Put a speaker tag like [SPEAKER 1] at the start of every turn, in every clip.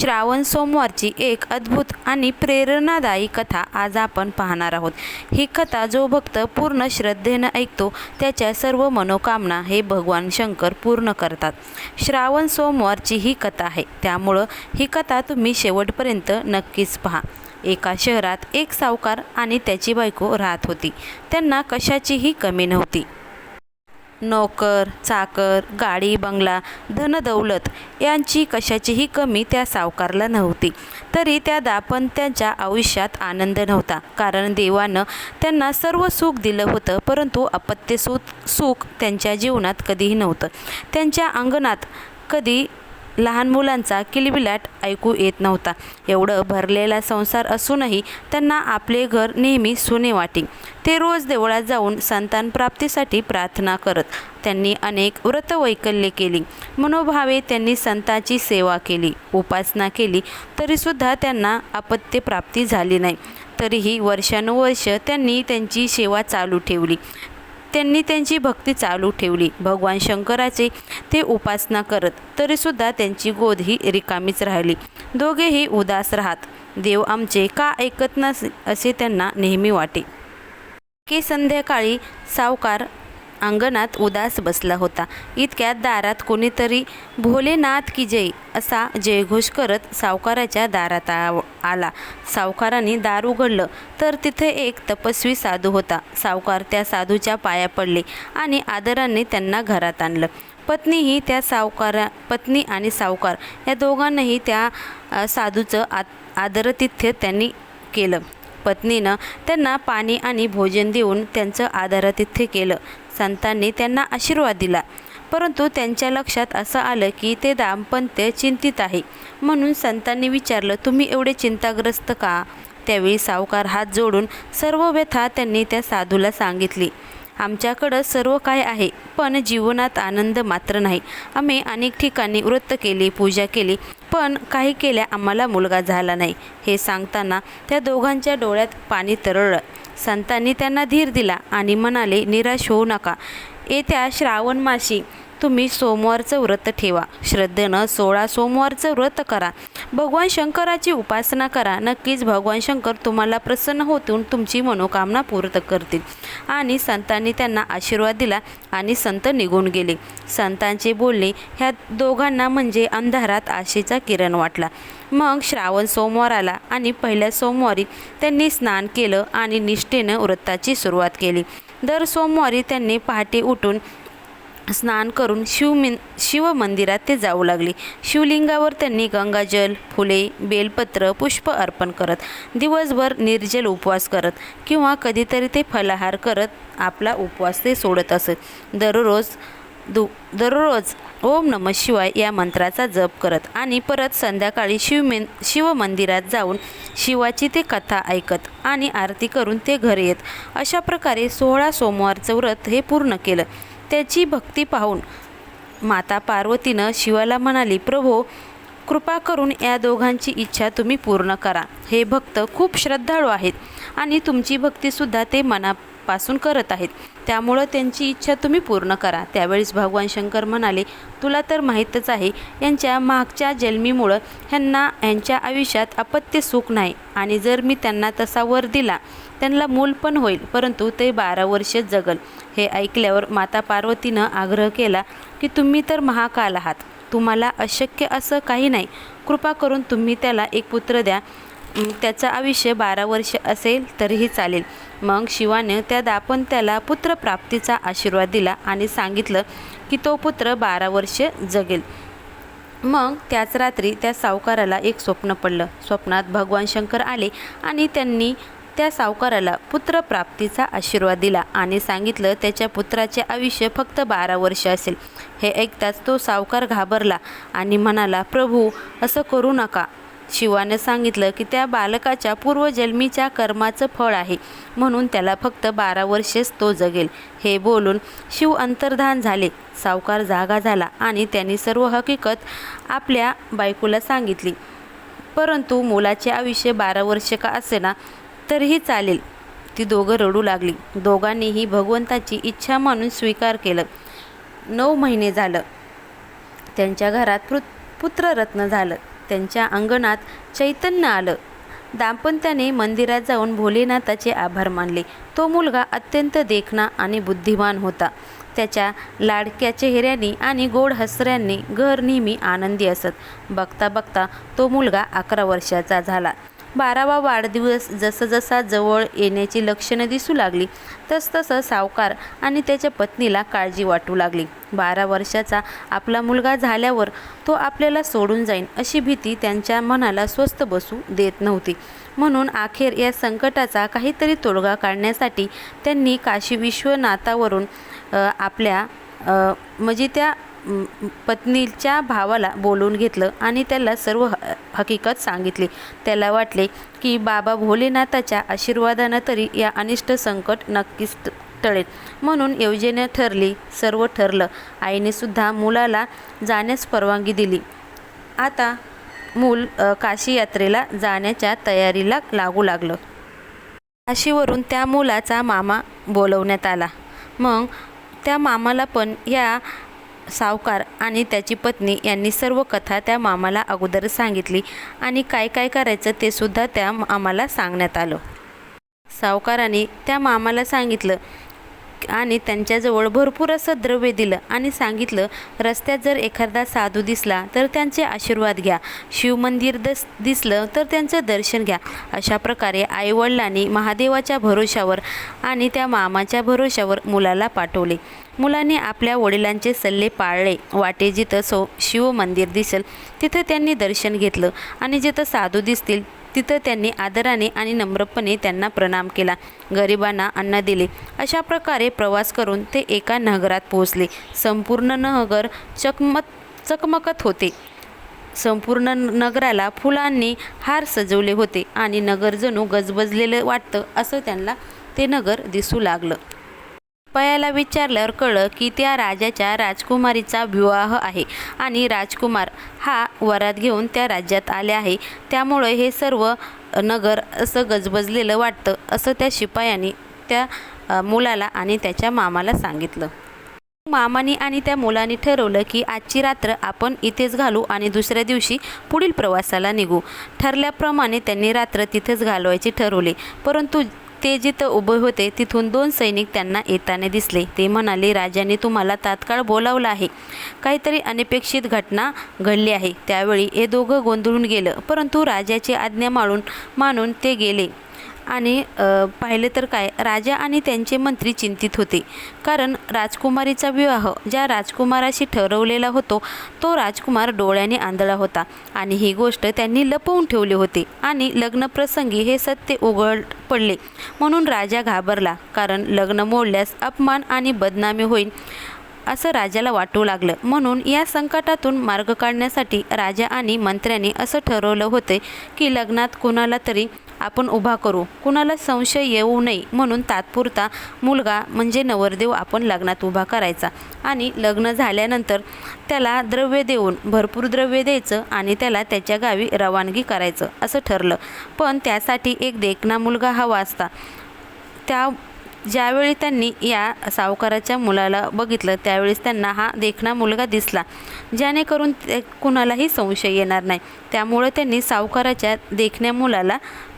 [SPEAKER 1] श्रावण सोमवारची एक अद्भुत आणि प्रेरणादायी कथा आज आपण पाहणार आहोत. ही कथा जो भक्त पूर्ण श्रद्धेनं ऐकतो त्याच्या सर्व मनोकामना हे भगवान शंकर पूर्ण करतात. श्रावण सोमवारची ही कथा आहे. त्यामुळं ही कथा तुम्ही शेवटपर्यंत नक्कीच पहा. एका शहरात एक सावकार आणि त्याची बायको राहत होती. त्यांना कशाचीही कमी नव्हती. नोकर चाकर गाडी बंगला धनदौलत यांची कशाचीही कमी त्या सावकारला नव्हती. तरी त्या त्यांच्या आयुष्यात आनंद नव्हता. कारण देवानं त्यांना सर्व सुख दिलं होतं परंतु अपत्यसुख सुख त्यांच्या जीवनात कधीही नव्हतं. त्यांच्या अंगणात कधी लहान मुलांचा किलबिलाट ऐकू येत नव्हता. एवढं भरलेला संसार असूनही त्यांना आपले घर नेहमी सुने वाटे. ते रोज देवळात जाऊन संतान प्राप्तीसाठी प्रार्थना करत. त्यांनी अनेक व्रतवैकल्ये केली. मनोभावे त्यांनी संतांची सेवा केली. उपासना केली तरीसुद्धा त्यांना अपत्यप्राप्ती झाली नाही. तरीही वर्षानुवर्ष त्यांनी त्यांची सेवा चालू ठेवली. त्यांनी त्यांची भक्ती चालू ठेवली. भगवान शंकराचे ते उपासना करत तरीसुद्धा त्यांची गोद ही रिकामीच राहिली. दोघेही उदास राहत. देव आमचे का ऐकत नसे असे त्यांना नेहमी वाटे. की संध्याकाळी सावकार अंगणात उदास बसला होता. इतक्यात दारात कोणीतरी भोलेनाथ की जय असा जयघोष करत सावकाराच्या दारात आ- आला. सावकाराने दार उघडलं तर तिथे एक तपस्वी साधू होता. सावकार त्या साधूच्या पाया पडले आणि आदराने त्यांना घरात आणलं. पत्नीही त्या सावकारा पत्नी आणि सावकार या दोघांनाही त्या साधूचं आ आदरतिथ्य त्यांनी केलं. पत्नीनं त्यांना पाणी आणि भोजन देऊन त्यांचं आदरातिथ्य केलं. संतांनी त्यांना आशीर्वाद दिला. परंतु त्यांच्या लक्षात असं आलं की ते दाम्पत्य चिंतित आहे. म्हणून संतांनी विचारलं तुम्ही एवढे चिंताग्रस्त का? त्यावेळी सावकार हात जोडून सर्व व्यथा त्यांनी त्या साधूला सांगितली. आमच्याकडं सर्व काय आहे पण जीवनात आनंद मात्र नाही. आम्ही अनेक ठिकाणी व्रत केली पूजा केली पण काही केल्या आम्हाला मुलगा झाला नाही. हे सांगताना त्या दोघांच्या डोळ्यात पाणी तरळलं. संतांनी त्यांना धीर दिला आणि म्हणाले निराश होऊ नका. येत्या श्रावण मासी तुम्ही सोमवारचं व्रत ठेवा. श्रद्धेनं सोळा सोमवारचं व्रत करा. भगवान शंकराची उपासना करा. नक्कीच भगवान शंकर तुम्हाला प्रसन्न होतून तुमची मनोकामना पूर्ण करतील. आणि संतांनी त्यांना आशीर्वाद दिला आणि संत निघून गेले. संतांचे बोलणे ह्या दोघांना म्हणजे अंधारात आशेचा किरण वाटला. मग श्रावण सोमवार आला आणि पहिल्या सोमवारी त्यांनी स्नान केलं आणि निष्ठेनं व्रताची सुरुवात केली. दर सोमवारी त्यांनी पहाटे उठून स्नान करून शिवमिन शिवमंदिरात ते जाऊ लागले. शिवलिंगावर त्यांनी गंगाजल फुले बेलपत्र पुष्प अर्पण करत दिवसभर निर्जल उपवास करत किंवा कधीतरी ते फलाहार करत आपला उपवास ते सोडत असत. दररोज दु दररोज ओम नम शिवाय या मंत्राचा जप करत आणि परत संध्याकाळी शिवमेन शिवमंदिरात जाऊन शिवाची ते कथा ऐकत आणि आरती करून ते घरी येत. अशा प्रकारे सोळा सोमवारचं व्रत हे पूर्ण केलं. त्याची भक्ती पाहून माता पार्वतीनं शिवाला म्हणाली प्रभो कृपा करून या दोघांची इच्छा तुम्ही पूर्ण करा. हे भक्त खूप श्रद्धाळू आहेत आणि तुमची भक्तीसुद्धा ते मना पासून करत आहेत. त्यामुळं त्यांची इच्छा तुम्ही पूर्ण करा. त्यावेळेस भगवान शंकर म्हणाले तुला तर माहीतच आहे यांच्या मागच्या जन्मीमुळं ह्यांना यांच्या आयुष्यात अपत्य सुख नाही. आणि जर मी त्यांना तसा वर दिला त्यांना मूल पण होईल. परंतु ते बारा वर्ष जगल. हे ऐकल्यावर माता पार्वतीनं आग्रह केला की तुम्ही तर महाकाल आहात. तुम्हाला अशक्य असं काही नाही. कृपा करून तुम्ही त्याला एक पुत्र द्या. त्याचं आयुष्य बारा वर्ष असेल तरीही चालेल. मग शिवाने त्या दाम्पत्याला पुत्रप्राप्तीचा आशीर्वाद दिला आणि सांगितलं की तो पुत्र बारा वर्ष जगेल. मग त्याच रात्री त्या सावकाराला एक स्वप्न पडलं. स्वप्नात भगवान शंकर आले आणि त्यांनी त्या सावकाराला पुत्रप्राप्तीचा आशीर्वाद दिला आणि सांगितलं त्याच्या पुत्राचे आयुष्य फक्त बारा वर्ष असेल. हे ऐकताच तो सावकार घाबरला आणि म्हणाला प्रभू असं करू नका. शिवानं सांगितलं की त्या बालकाच्या पूर्वजन्मीच्या कर्माचं फळ आहे. म्हणून त्याला फक्त बारा वर्षेच तो जगेल. हे बोलून शिव अंतर्धान झाले. सावकार जागा झाला आणि त्यांनी सर्व हकीकत आपल्या बायकोला सांगितली. परंतु मुलाचे आयुष्य बारा वर्ष का असेना तरीही चालेल. ती दोघं रडू लागली. दोघांनीही भगवंताची इच्छा मानून स्वीकार केलं. नऊ महिने झालं. त्यांच्या घरात पृ पुत्ररत्न झालं. त्यांच्या अंगणात चैतन्य आलं. दाम्पत्याने मंदिरात जाऊन भोलेनाथाचे आभार मानले. तो मुलगा अत्यंत देखणा आणि बुद्धिमान होता. त्याच्या लाडक्या चेहऱ्याने आणि गोड हसऱ्यांनी घर नेहमी आनंदी असत. बघता बघता तो मुलगा अकरा वर्षाचा झाला. बारावा वाढदिवस जसं जसा जवळ येण्याची लक्षणं दिसू लागली तसतसं सावकार आणि त्याच्या पत्नीला काळजी वाटू लागली. बारा वर्षाचा आपला मुलगा झाल्यावर तो आपल्याला सोडून जाईन अशी भीती त्यांच्या मनाला स्वस्थ बसू देत नव्हती. म्हणून अखेर या संकटाचा काहीतरी तोडगा काढण्यासाठी त्यांनी काशी विश्वनाथावरून आपल्या म्हणजे त्या पत्नीच्या भावाला बोलवून घेतलं आणि त्याला सर्व ह हकीकत सांगितली. त्याला वाटले की बाबा भोलेनाथाच्या आशीर्वादानं तरी या अनिष्ट संकट नक्कीच टळेल. म्हणून योजना ठरली सर्व ठरलं. आईने सुद्धा मुलाला जाण्यास परवानगी दिली. आता मूल काशी यात्रेला जाण्याच्या तयारीला लागू लागलं. काशीवरून त्या मुलाचा मामा बोलवण्यात आला. मग त्या मामाला पण या सावकार आणि त्याची पत्नी यांनी सर्व कथा त्या मामाला अगोदर सांगितली आणि काय काय करायचं ते सुद्धा त्या मामाला सांगण्यात आलं. सावकाराने त्या मामाला सांगितलं आणि त्यांच्याजवळ भरपूर असं द्रव्य दिलं आणि सांगितलं रस्त्यात जर एखादा साधू दिसला तर त्यांचे आशीर्वाद घ्या. शिवमंदिर दस दिसलं तर त्यांचं दर्शन घ्या. अशा प्रकारे आईवडिलांनी महादेवाच्या भरोशावर आणि त्या मामाच्या भरोशावर मुलाला पाठवले. मुलाने आपल्या वडिलांचे सल्ले पाळले. वाटे जिथं सो शिवमंदिर दिसेल तिथं त्यांनी दर्शन घेतलं. आणि जिथं साधू दिसतील तिथं त्यांनी आदराने आणि नम्रपणे त्यांना प्रणाम केला. गरिबांना अन्न दिले. अशा प्रकारे प्रवास करून ते एका नगरात पोहोचले. संपूर्ण नगर चकमत चकमकत होते. संपूर्ण नगराला फुलांनी हार सजवले होते आणि नगर जणू गजबजलेलं वाटतं असं त्यांना ते नगर दिसू लागलं. पयाला विचारल्यावर कळलं की त्या राजाच्या राजकुमारीचा विवाह आहे आणि राजकुमार हा वरात घेऊन त्या राज्यात आले आहे. त्यामुळे हे सर्व नगर असं गजबजलेलं वाटतं असं त्या शिपायाने त्या मुलाला आणि त्याच्या मामाला सांगितलं. मामानी आणि त्या मुलाने ठरवलं की आजची रात्र आपण इथेच घालू आणि दुसऱ्या दिवशी पुढील प्रवासाला निघू. ठरल्याप्रमाणे त्यांनी रात्र तिथेच घालवायचे ठरवले. परंतु ते जिथं उभे होते तिथून दोन सैनिक त्यांना येताना दिसले. ते म्हणाले राजाने तुम्हाला तात्काळ बोलावलं आहे. काहीतरी अनपेक्षित घटना घडली आहे. त्यावेळी हे दोघं गोंधळून गेलं. परंतु राजाची आज्ञा मानून मानून ते गेले. आणि पाहिले तर काय राजा आणि त्यांचे मंत्री चिंतित होते. कारण राजकुमारीचा विवाह ज्या राजकुमाराशी ठरवलेला होतो तो राजकुमार डोळ्याने आंधळा होता आणि ही गोष्ट त्यांनी लपवून ठेवली होती आणि लग्नप्रसंगी हे सत्य उघड पडले. म्हणून राजा घाबरला कारण लग्न मोडल्यास अपमान आणि बदनामी होईल असं राजाला वाटू लागलं. म्हणून या संकटातून मार्ग काढण्यासाठी राजा आणि मंत्र्यांनी असं ठरवलं होते की लग्नात कुणाला तरी आपण उभा करू. कुणाला संशय येऊ नये म्हणून तात्पुरता मुलगा म्हणजे नवरदेव आपण लग्नात उभा करायचा आणि लग्न झाल्यानंतर त्याला द्रव्य देऊन भरपूर द्रव्य द्यायचं आणि त्याला त्याच्या गावी रवानगी करायचं असं ठरलं. पण त्यासाठी एक देखणा मुलगा हवा असता. त्या ज्यावेळी त्यांनी या सावकाराच्या मुलाला बघितलं त्यावेळेस त्यांना हा देखणा मुलगा दिसला जेणेकरून ते कुणालाही संशय येणार नाही. त्यामुळं त्यांनी सावकाराच्या देखण्या मुलाला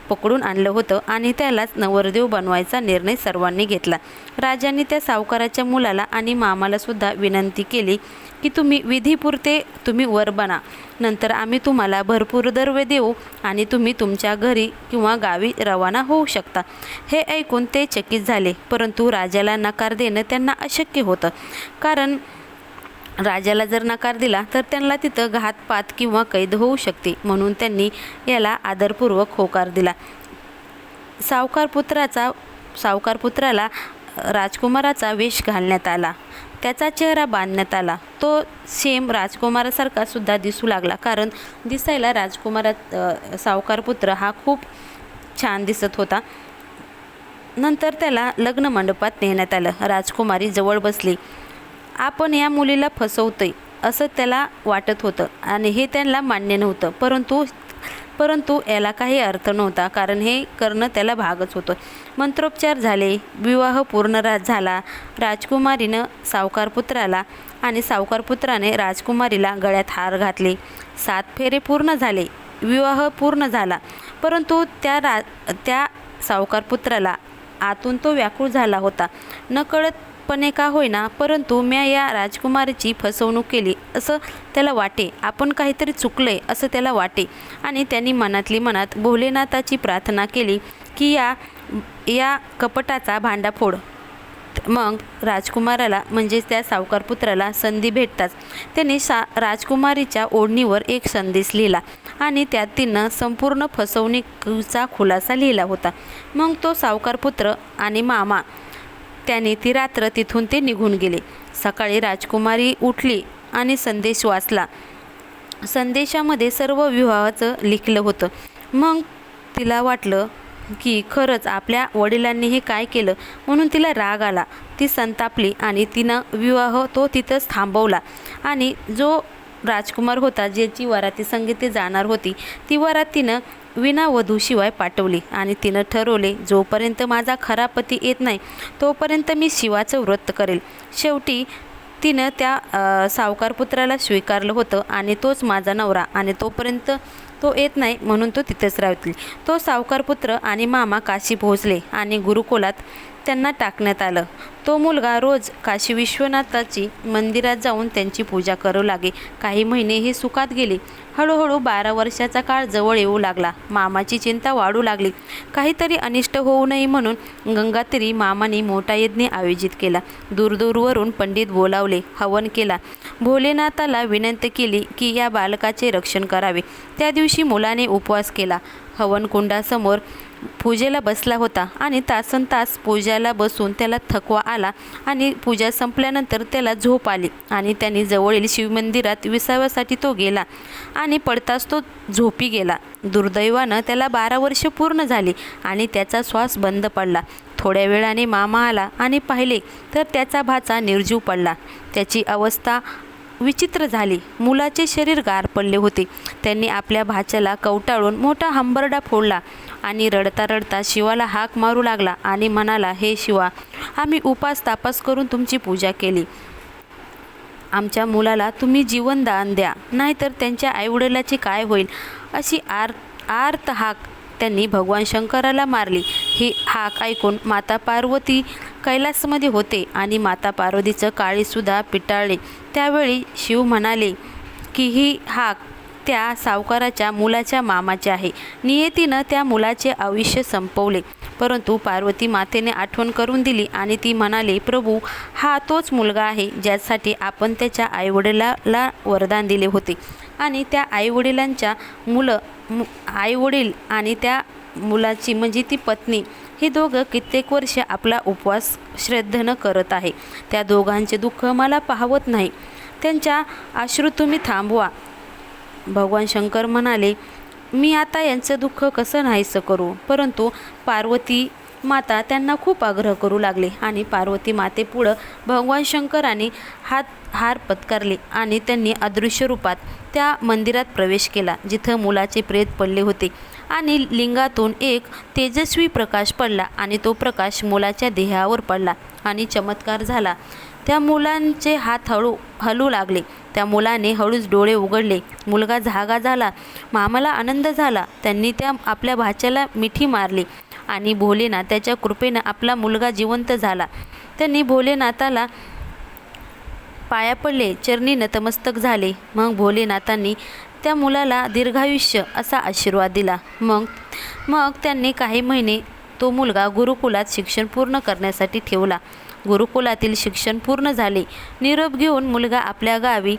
[SPEAKER 1] पकडून आणलं होतं आणि त्यालाच नवरदेव बनवायचा निर्णय सर्वांनी घेतला. राजांनी त्या सावकाराच्या मुलाला आणि मामालासुद्धा विनंती केली की तुम्ही विधीपुरते तुम्ही वर बना. नंतर आम्ही तुम्हाला भरपूर दरवे देऊ आणि तुम्ही तुमच्या घरी किंवा गावी रवाना होऊ शकता. हे ऐकून ते चकित झाले परंतु राजाला नकार देणं त्यांना अशक्य होतं. कारण राजाला जर नकार दिला तर त्यांना तिथं घातपात किंवा कैद होऊ शकते म्हणून त्यांनी याला आदरपूर्वक होकार दिला. सावकार पुत्राचा सावकार पुत्राला राजकुमाराचा वेश घालण्यात आला. त्याचा चेहरा बांधण्यात आला. तो सेम राजकुमारासारखा सुद्धा दिसू लागला कारण दिसायला राजकुमारा सावकार पुत्र हा खूप छान दिसत होता. नंतर त्याला लग्न मंडपात नेण्यात आलं. राजकुमारी जवळ बसली. आपण या मुलीला फसवतोय असं त्याला वाटत होतं आणि हे त्यांना मान्य नव्हतं. परंतु परंतु याला काही अर्थ नव्हता कारण हे करणं त्याला भागच होतं. मंत्रोपचार झाले विवाह पूर्ण रा झाला. राजकुमारीनं सावकारपुत्राला आणि सावकारपुत्राने राजकुमारीला गळ्यात हार घातले. सात फेरे पूर्ण झाले विवाह पूर्ण झाला. परंतु त्या रा त्या सावकारपुत्राला आतून तो व्याकुळ झाला होता. नकळत पणे का होईना परंतु म्या या राजकुमारीची फसवणूक केली असं त्याला वाटे. आपण काहीतरी चुकलंय असं त्याला वाटे. आणि त्यांनी मनातली मनात भोलेनाथाची प्रार्थना केली की या या कपटाचा भांडाफोड मग राजकुमाराला म्हणजेच त्या सावकार पुत्राला संधी भेटताच त्याने सा राजकुमारीच्या ओढणीवर एक संदेश लिहिला आणि त्यात तिनं संपूर्ण फसवणुकीचा खुलासा लिहिला होता. मग तो सावकार पुत्र आणि मामा त्याने ती रात्र तिथून ते निघून गेले. सकाळी राजकुमारी उठली आणि संदेश वाचला. संदेशामध्ये सर्व विवाहाचं लिखलं होतं. मग तिला वाटलं की खरंच आपल्या वडिलांनी हे काय केलं? म्हणून तिला राग आला. ती संतापली आणि तिनं विवाह तो तिथंच थांबवला. आणि जो राजकुमार होता ज्याची वराती संगीते जाणार होती ती वरात तिनं विना वधूशिवाय पाठवली. आणि तिनं ठरवले जोपर्यंत माझा खरा पती येत नाही तोपर्यंत मी शिवाचं व्रत करेल. शेवटी तिनं त्या सावकार पुत्राला स्वीकारलं होतं आणि तोच माझा नवरा आणि तोपर्यंत तो येत नाही म्हणून तो तिथेच राहतील. तो सावकार पुत्र आणि मामा काशी पोहोचले आणि गुरुकुलात त्यांना टाकण्यात आलं. तो मुलगा रोज काशी विश्वनाथाची मंदिरात जाऊन त्यांची पूजा करू लागे. काही महिने हे सुखात गेले. हळूहळू बारा वर्षाचा काळ जवळ येऊ लागला. मामाची चिंता वाढू लागली. काहीतरी अनिष्ट होऊ नये म्हणून गंगातीरी मामाने मोठा यज्ञ आयोजित केला. दूरदूरवरून पंडित बोलावले हवन केला. भोलेनाथाला विनंती केली की या बालकाचे रक्षण करावे. त्या दिवशी मुलाने उपवास केला. हवनकुंडासमोर पूजेला बसला होता आणि तासन तास पूजाला बसून त्याला थकवा आला आणि पूजा संपल्यानंतर त्याला झोप आली आणि त्याने जवळील शिवमंदिरात विसाव्यासाठी तो गेला आणि पडताच तो झोपी गेला. दुर्दैवानं त्याला बारा वर्ष पूर्ण झाली आणि त्याचा श्वास बंद पडला. थोड्या वेळाने मामा आला आणि पाहिले तर त्याचा भाचा निर्जीव पडला. त्याची अवस्था विचित्र झाली. मुलाचे शरीर गार पडले होते. त्यांनी आपल्या भाच्याला कवटाळून मोठा हंबरडा फोडला. आणि रडता रडता शिवाला हाक मारू लागला आणि म्हणाला हे शिवा आम्ही उपास तापास करून तुमची पूजा केली. आमच्या मुलाला तुम्ही जीवनदान द्या नाहीतर त्यांच्या आईवडिलाची काय होईल? अशी आर आर्त हाक त्यांनी भगवान शंकराला मारली. ही हाक ऐकून माता पार्वती कैलासमध्ये होते आणि माता पार्वतीचं काळीसुद्धा पिटाळले. त्यावेळी शिव म्हणाले की ही हाक त्या सावकाराच्या मुलाच्या मामाचे आहे. नियतीनं त्या मुलाचे आयुष्य संपवले. परंतु पार्वती मातेने आठवण करून दिली आणि ती म्हणाली प्रभू हा तोच मुलगा आहे ज्यासाठी आपण त्याच्या आईवडिलाला वरदान दिले होते. आणि त्या आईवडिलांच्या मुलं मु आईवडील आणि त्या मुलाची म्हणजे ती पत्नी हे दोघं कित्येक वर्ष आपला उपवास श्रद्धेनं करत आहे. त्या दोघांचे दुःख मला पाहवत नाही. त्यांच्या आश्रू तुम्ही थांबवा. भगवान शंकर म्हणाले मी आता यांचं दुःख कसं नाहीसं करू? परंतु पार्वती माता त्यांना खूप आग्रह करू लागले आणि पार्वती मातेपुढं भगवान शंकराने हात हार पत्कारले आणि त्यांनी अदृश्य रूपात त्या मंदिरात प्रवेश केला जिथं मुलाचे प्रेत पडले होते आणि लिंगातून एक तेजस्वी प्रकाश पडला आणि तो प्रकाश मुलाच्या देहावर पडला आणि चमत्कार झाला. त्या मुलांचे हात हळू हलू लागले. त्या मुलाने हळूच डोळे उघडले. मुलगा जागा झाला. मामाला आनंद झाला. त्यांनी त्या आपल्या भाच्याला मिठी मारली आणि भोलेनाथ त्याच्या कृपेनं आपला मुलगा जिवंत झाला. त्यांनी भोलेनाथाला पाया पडले. चरणी नतमस्तक झाले. मग भोलेनाथांनी त्या मुलाला दीर्घायुष्य असा आशीर्वाद दिला. मग मग त्यांनी काही महिने तो मुलगा गुरुकुलात शिक्षण पूर्ण करण्यासाठी ठेवला. गुरुकुलातील शिक्षण पूर्ण झाले. निरोप घेऊन मुलगा आपल्या गावी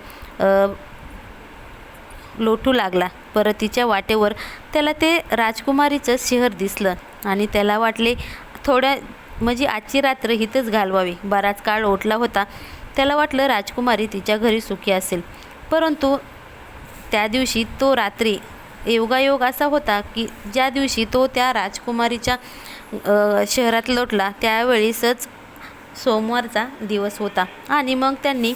[SPEAKER 1] लोटू लागला. परतीच्या वाटेवर त्याला ते राजकुमारीचं शहर दिसलं आणि त्याला वाटले थोड्या म्हणजे आजची रात्र हिथंच घालवावी. बराच काळ ओटला होता. त्याला वाटलं राजकुमारी तिच्या घरी सुखी असेल. परंतु त्या दिवशी तो रात्री योगायोग असा होता की ज्या दिवशी तो त्या राजकुमारीच्या शहरात लोटला त्यावेळेसच सोमवारचा दिवस होता आणि मग त्यांनी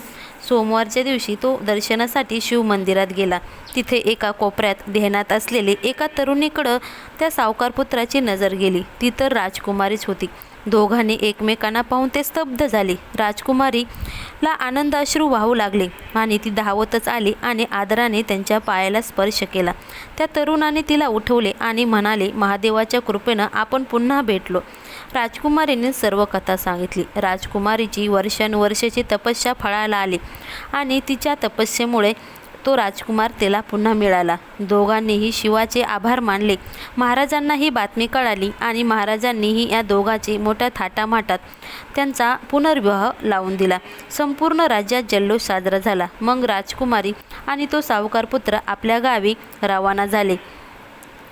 [SPEAKER 1] सोमवारच्या दिवशी तो दर्शनासाठी शिव मंदिरात गेला. तिथे एका कोपऱ्यात ध्यानात असलेले एका तरुणीकडं त्या सावकार पुत्राची नजर गेली. ती तर राजकुमारीच होती. दोघांनी एकमेकांना पाहून ते स्तब्ध झाले. राजकुमारीला आनंद अश्रू वाहू लागले आणि ती धावतच आली आणि आदराने त्यांच्या पायाला स्पर्श केला. त्या तरुणाने तिला उठवले आणि म्हणाले महादेवाच्या कृपेनं आपण पुन्हा भेटलो. राजकुमारीने सर्व कथा सांगितली. राजकुमारीची वर्षानुवर्षाची तपस्या फळाला आली आणि तिच्या तपस्येमुळे तो राजकुमार तिला पुन्हा मिळाला. दोघांनीही शिवाचे आभार मानले. महाराजांना ही बातमी कळाली आणि महाराजांनीही या दोघांचे मोठ्या थाटामाटात त्यांचा पुनर्विवाह लावून दिला. संपूर्ण राज्यात जल्लोष साजरा झाला. मग राजकुमारी आणि तो सावकार पुत्र आपल्या गावी रवाना झाले.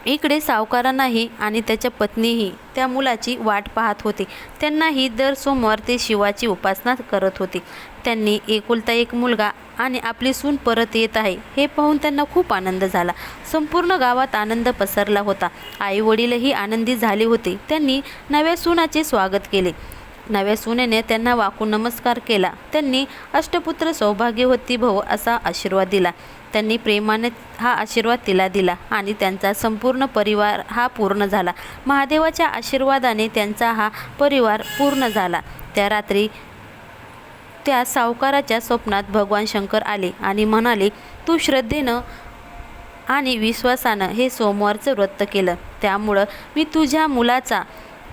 [SPEAKER 1] इकडे सावकारांनाही आणि त्याच्या पत्नीही त्या मुलाची वाट पाहत होते. त्यांनाही दर सोमवार ते शिवाची उपासना करत होते. त्यांनी एकुलता एक मुलगा आणि आपली सून परत येत आहे हे पाहून त्यांना खूप आनंद झाला. संपूर्ण गावात आनंद पसरला होता. आई वडीलही आनंदी झाले होते. त्यांनी नव्या सुनाचे स्वागत केले. नव्या सुनेने त्यांना वाकून नमस्कार केला. त्यांनी अष्टपुत्र सौभाग्यवती भव असा आशीर्वाद दिला. त्यांनी प्रेमाने हा आशीर्वाद तिला दिला आणि त्यांचा संपूर्ण परिवार हा पूर्ण झाला. महादेवाच्या आशीर्वादाने त्यांचा हा परिवार पूर्ण झाला. त्या रात्री त्या सावकाराच्या स्वप्नात भगवान शंकर आले आणि म्हणाले तू श्रद्धेनं आणि विश्वासानं हे सोमवारचं व्रत केलं. त्यामुळं मी तुझ्या मुलाचा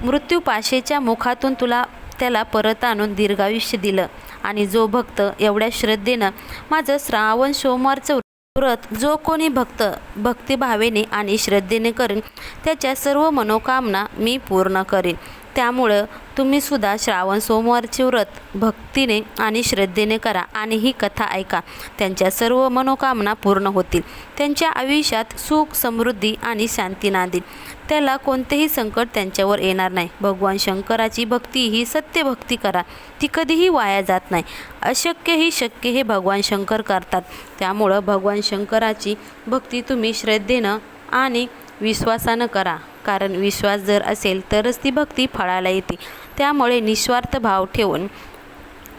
[SPEAKER 1] मृत्यूपाशेच्या मुखातून तुला त्याला परत आणून दीर्घायुष्य दिलं. आणि जो भक्त एवढ्या श्रद्धेनं माझं श्रावण सोमवारचं व्रत जो कोणी भक्त भक्तिभावेने आणि श्रद्धेने करेन त्याच्या सर्व मनोकामना मी पूर्ण करेन. त्यामुळं तुम्ही सुद्धा श्रावण सोमवारचे व्रत भक्तीने आणि श्रद्धेने करा आणि ही कथा ऐका. त्यांच्या सर्व मनोकामना पूर्ण होतील. त्यांच्या आयुष्यात सुख समृद्धी आणि शांती नांदेल. त्याला कोणतेही संकट त्यांच्यावर येणार नाही. भगवान शंकराची भक्ती ही सत्यभक्ती करा. ती कधीही वाया जात नाही. अशक्य ही शक्य हे भगवान शंकर करतात. त्यामुळं भगवान शंकराची भक्ती तुम्ही श्रद्धेनं आणि विश्वासानं करा. कारण विश्वास जर असेल तरच ती भक्ती फळाला येते. त्यामुळे निस्वार्थ भाव ठेवून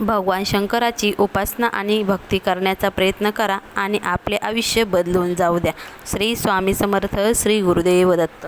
[SPEAKER 1] भगवान शंकराची उपासना आणि भक्ती करण्याचा प्रयत्न करा आणि आपले आयुष्य बदलून जाऊ द्या. श्री स्वामी समर्थ श्री गुरुदेव दत्त.